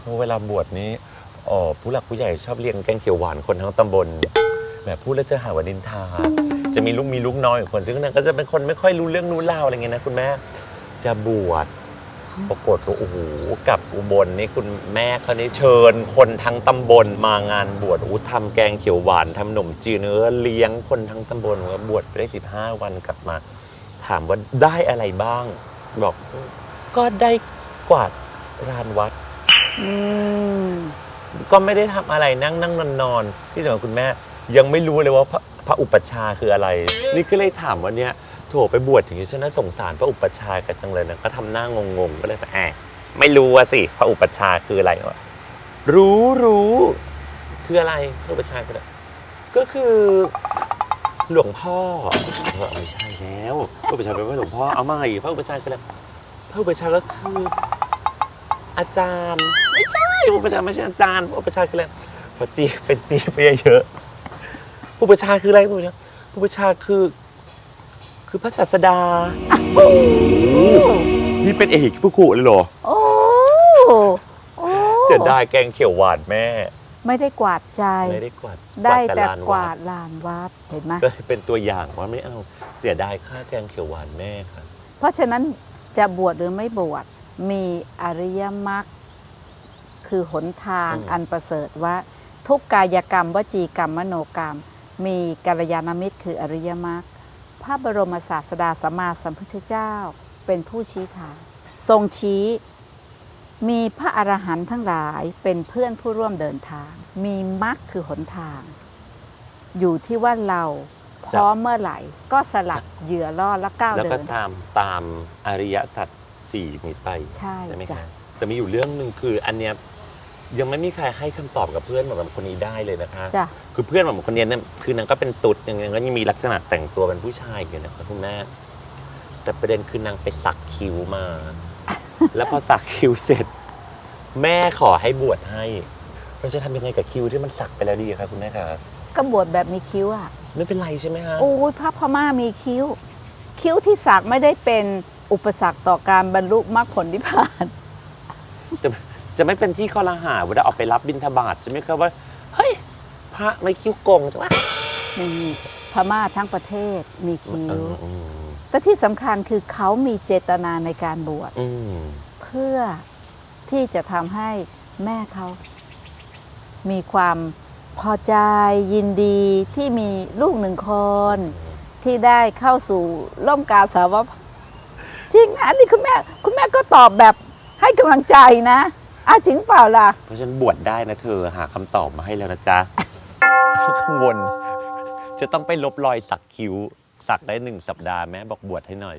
เพราะเวลาบวชนี้อ๋อผู้หลักผู้ใหญ่ชอบเลี้ยงแกงเขียวหวานคนทั้งตำบลแหมพูดแล้วจะหาว่านินทา จะมีลูกมีลูกน้อยอีกคนซึ่งนางก็จะเป็นคนไม่ค่อยรู้เรื่องรู้เล่าวอะไรเงี้ยนะคุณแม่จะบวชปรากฏว่าโอ้โหกลับอุบลนี่คุณแม่เขานี่เชิญคนทั้งตำบลมางานบวชอู้ทำแกงเขียวหวานทำขนมจีนเนื้อเลี้ยงคนทั้งตำบลว่าบวชไปได้สิบห้าวันกลับมา ถามว่าได้อะไรบ้าง บอกก็ได้กวาดลานวัด ก็ไม่ได้ทำอะไรนั่งนั่งนอนนอนที่สำคัญคุณแม่ยังไม่รู้เลยว่าพระพระอุปัชฌาย์คืออะไร นี่ก็เลยถามว่าเนี่ยโถไปบวชอย่างนี้ฉันน่าสงสารพระอุปัชฌาย์กันจังเลยนะก็ทำหน้างงๆก็เลยแบบแอบไม่รู้อะสิพระอุปัชฌาย์คืออะไรวะรู้รู้คืออะไรพระอุปัชฌาย์คืออะไรก็คือหลวงพ่อไม่ใช่แล้วพระอุปัชฌาย์เป็นว่าหลวงพ่อเอามาอีกพระอุปัชฌาย์คืออะไรพระอุปัชฌาย์ก็คือ อาจารย์ ไม่ใช่ผู้ประชาไม่ใช่อาจารย์ผู้ประชาคืออะไรพอจีเป็นจีไปเยอะๆผู้ประชาคืออะไรผู้ประชาผู้ประชาคือ คือพระศาสดานี่เป็นเอกผู้ขู่เลยเหรอโอ้โอ้เจะได้แกงเขียวหวานแม่ ไม่ได้กวาดใจ ไม่ได้กวาดได้แต่ลานกวาวัดลานวัดเห็นไหมก็เลยเป็นตัวอย่างว่าไม่เอาเสียดายค่าแกงเขียวหวานแม่ค่ะเพราะฉะนั้นจะบวชหรือไม่บวช มีอริยมรรคคือหนทางอืมอันประเสริฐว่า ทุกกายกรรมวจีกรรมมโนกรรม มีกัลยาณมิตรคืออริยมรรคพระบรมศาสดาสัมมาสัมพุทธเจ้าเป็นผู้ชี้ทางทรงชี้มีพระอรหันต์ทั้งหลายเป็นเพื่อนผู้ร่วมเดินทาง มีมรรคคือหนทาง อยู่ที่ว่าเราพร้อมเมื่อไหร่ ก็สลัดเหยื่อล่อแล้วก้าวแล้วเดิก็นตามตามอริยสัจ สี่นี้ไปใช่ใช่ไหมจ้ะ คะแต่มีอยู่เรื่องหนึ่งคืออันเนี้ยยังไม่มีใครให้คำตอบกับเพื่อนแบบคนนี้ได้เลยนะคะ จ้ะ คือเพื่อนแบบคนเนี้ยเนี่ยคือนางก็เป็นตุ๊ดยังไงก็ยังมีลักษณะแต่งตัวเป็นผู้ชายอยู่นะครับคุณแม่แต่ประเด็นคือนางไปสักคิ้วมา แล้วพอสักคิ้วเสร็จ แม่ขอให้บวชให้เราจะทำยังไงกับคิ้วที่มันสักไปแล้วดีคะคุณแม่คะก็บวชแบบมีคิ้วอะ ไม่เป็นไรใช่ไหมคะโอ้ยพระพม่ามีคิ้ว คิ้วที่สักไม่ได้เป็น อุปสรรคต่อการบรรลุมรรคผลนิพพานจะจะไม่เป็นที่ข้อละหาเวลาออกไปรับบิณฑบาตใช่ไหมครับว่า เฮ้ย พระไม่คิ้วโกงใช่ไหมนี่พม่าทั้งประเทศมีคิ้เอวออืมแต่ที่สำคัญคือเขามีเจตนาในการบวชอืมเพื่อที่จะทำให้แม่เขา มีความพอใจยินดีที่มีลูกหนึ่งคน ที่ได้เข้าสู่ร่มกาสาวพ จริงนะอันนี้คุณแม่คุณแม่ก็ตอบแบบให้กำลังใจนะอาจริงเปล่าล่ะ เพราะฉันบวชได้นะเธอหาคำตอบมาให้แล้วนะจ๊ะ กังวล จะต้องไปลบรอยสักคิ้ว สักได้หนึ่งสัปดาห์แม่บอกบวชให้หน่อย